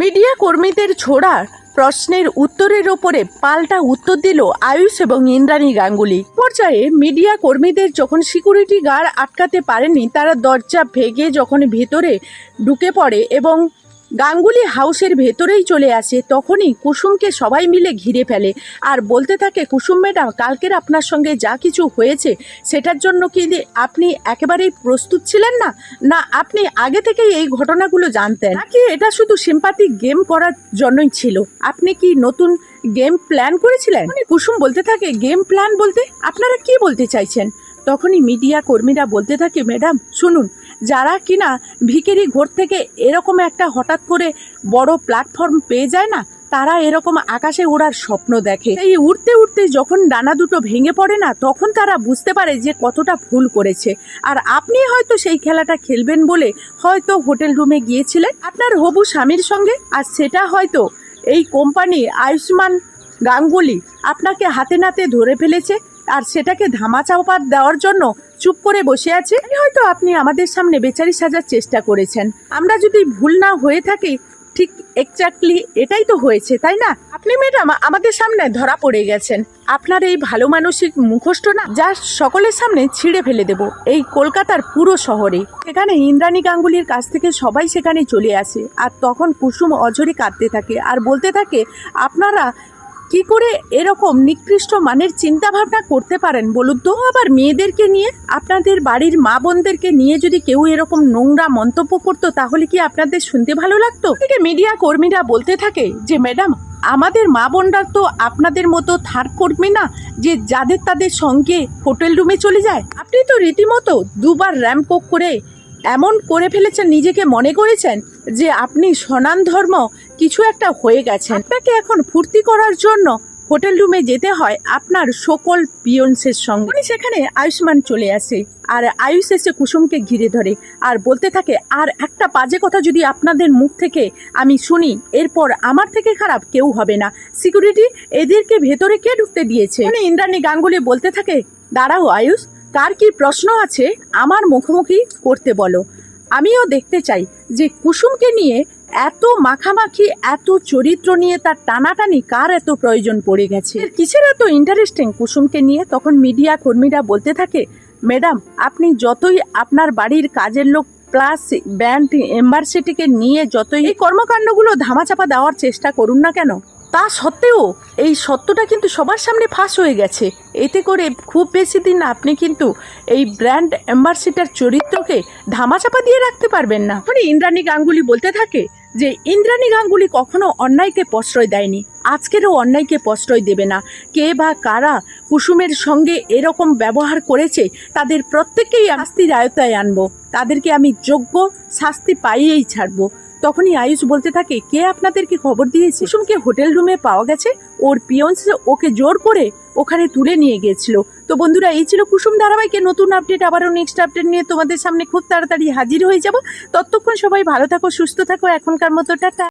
Media কর্মীদের ছোড়া প্রশ্নের উত্তরের ওপরে পাল্টা উত্তর দিল আয়ুষ এবং ইন্দ্রাণী গাঙ্গুলি। পর্যায়ে মিডিয়া কর্মীদের যখন সিকিউরিটি গার্ড আটকাতে পারেনি, তারা দরজা ভেঙে যখন ভেতরে ঢুকে পড়ে এবং গাঙ্গুলি হাউসের ভেতরেই চলে আসে, তখনই কুসুমকে সবাই মিলে ঘিরে ফেলে। আর বলতে থাকে, কুসুম ম্যাডাম, কালকের আপনার সঙ্গে যা কিছু হয়েছে, সেটার জন্য কি আপনি একেবারেই প্রস্তুত ছিলেন না? না, আপনি আগে থেকেই এই ঘটনাগুলো জানতেন। নাকি এটা শুধু সিম্পাথি গেম করার জন্যই ছিল? আপনি কি নতুন গেম প্ল্যান করেছিলেন? কুসুম বলতে থাকে, গেম প্ল্যান বলতে আপনারা কি বলতে চাইছেন? তখনই মিডিয়া কর্মীরা বলতে থাকে, ম্যাডাম, শুনুন, যারা কিনা ভিকেরি ঘর থেকে এরকম একটা হঠাৎ করে বড় প্ল্যাটফর্ম পেয়ে যায় না, তারা এরকম আকাশে ওড়ার স্বপ্ন দেখে। এই উড়তে উড়তে যখন ডানা দুটো ভেঙে পড়ে না, তখন তারা বুঝতে পারে যে কতটা ভুল করেছে। আর আপনি হয়তো সেই খেলাটা খেলবেন বলে হয়তো হোটেল রুমে গিয়েছিলেন। আপনার হবু স্বামীর সঙ্গে? আর সেটা হয়তো এই কোম্পানি আয়ুষ্মান গাঙ্গুলি আপনাকে হাতে নাতে ধরে ফেলেছে। আর সেটাকে ধামাচাপা দেওয়ার জন্য চুপ করে বসে আছে। হয়তো আপনি আমাদের সামনে বেচারি সাজার চেষ্টা করেছেন। আমরা যদি ভুল না হয়ে থাকি, ঠিক এক্স্যাক্টলি এটাই তো হয়েছে, তাই না? আপনি ম্যাডাম আমাদের সামনে ধরা পড়ে গেছেন। আপনার এই ভালো মানসিক মুখোশ না, যা সকলের সামনে ছিঁড়ে ফেলে দেব। এই কলকাতার পুরো শহরে। সেখানে ইন্দ্রাণী গাঙ্গুলির কাছ থেকে সবাই সেখানে চলে আসে। আর তখন কুসুম অঝরে কাঁদতে থাকে। আর বলতে থাকে, আপনারা কি করে এরকম নিকৃষ্ট মানের চিন্তা ভাবনা করতে পারেন বলুন তো? আবার মেয়েদেরকে নিয়ে, আপনাদের বাড়ির মা বোনদেরকে নিয়ে যদি কেউ এরকম নোংরা মন্তব্য করতো, তাহলে কি আপনাদের শুনতে ভালো লাগতো? থেকে মিডিয়া কর্মীরা বলতে থাকে যে, ম্যাডাম, আমাদের মা বোনরা তো আপনাদের মতো থার কর্মী না যে, যাদের তাদের সঙ্গে হোটেল রুমে চলে যায়। আপনি তো রীতিমতো দুবার র্যাম্প করে এমন করে ফেলেছেন, নিজেকে মনে করেছেন যে, আপনি সনান ধর্ম কিছু একটা হয়ে গেছে। আপনাকে এখন ফুর্তি করার জন্য হোটেল রুমে যেতে হয় আপনার সকল পিয়ন্সের সঙ্গে। সেখানে আয়ুষ্মান চলে আসে আর আয়ুষ এসে কুসুমকে ঘিরে ধরে আর বলতে থাকে, আর একটা বাজে কথা যদি আপনাদের মুখ থেকে আমি শুনি, এরপর আমার থেকে খারাপ কেউ হবে না। সিকিউরিটি এদেরকে ভেতরে কে ঢুকতে দিয়েছে? উনি ইন্দ্রাণী গাঙ্গুলি বলতে থাকে, দাঁড়াও আয়ুষ, কার কি প্রশ্ন আছে? আমার মুখোমুখি করতে বলো। আমিও দেখতে চাই যে কুসুমকে নিয়ে এত মাখামাখি, এত চরিত্র নিয়ে তার টানাটানি কার এত প্রয়োজন পড়ে গেছে? কিসের এত ইন্টারেস্টিং কুসুমকে নিয়ে তখন মিডিয়া কর্মীরা বলতে থাকে ম্যাডাম আপনি যতই আপনার বাড়ির কাজের লোক প্লাস ব্যান্ড এম্বারসিটিকে নিয়ে যতই এই কর্মকাণ্ডগুলো ধামাচাপা দেওয়ার চেষ্টা করুন না কেন? তা সত্ত্বেও এই সত্যটা কিন্তু সবার সামনে ফাঁস হয়ে গেছে। এতে করে খুব বেশি দিন আপনি কিন্তু এই ব্র্যান্ড অ্যাম্বাসিডার চরিত্রকে ধামাচাপা দিয়ে রাখতে পারবেন না। মানে ইন্দ্রাণী গাঙ্গুলি বলতে থাকে যে, ইন্দ্রাণী গাঙ্গুলি কখনো অন্যায়কে প্রশ্রয় দেয়নি। আজকেরও অন্যায়কে প্রশ্রয় দেবে না। কে বা কারা কুসুমের সঙ্গে এরকম ব্যবহার করেছে, তাদের প্রত্যেককেই শাস্তির আয়তায় আনব। তাদেরকে আমি যোগ্য শাস্তি পাইয়েই ছাড়বো। তখনই আয়ুষ বলতে থাকে, কে আপনাদেরকে খবর দিয়েছে? কুসুমকে হোটেল রুমে পাওয়া গেছে। ওর পিয়ন্স ওকে জোর করে ওখানে তুলে নিয়ে গিয়েছিল। তো বন্ধুরা, এই ছিল কুসুম ধারাবাহিকে নতুন আপডেট। আবারও নেক্সট আপডেট নিয়ে তোমাদের সামনে খুব তাড়াতাড়ি হাজির হয়ে যাব। ততক্ষণ সবাই ভালো থাকো, সুস্থ থাকো। এখনকার মতো, টাটা।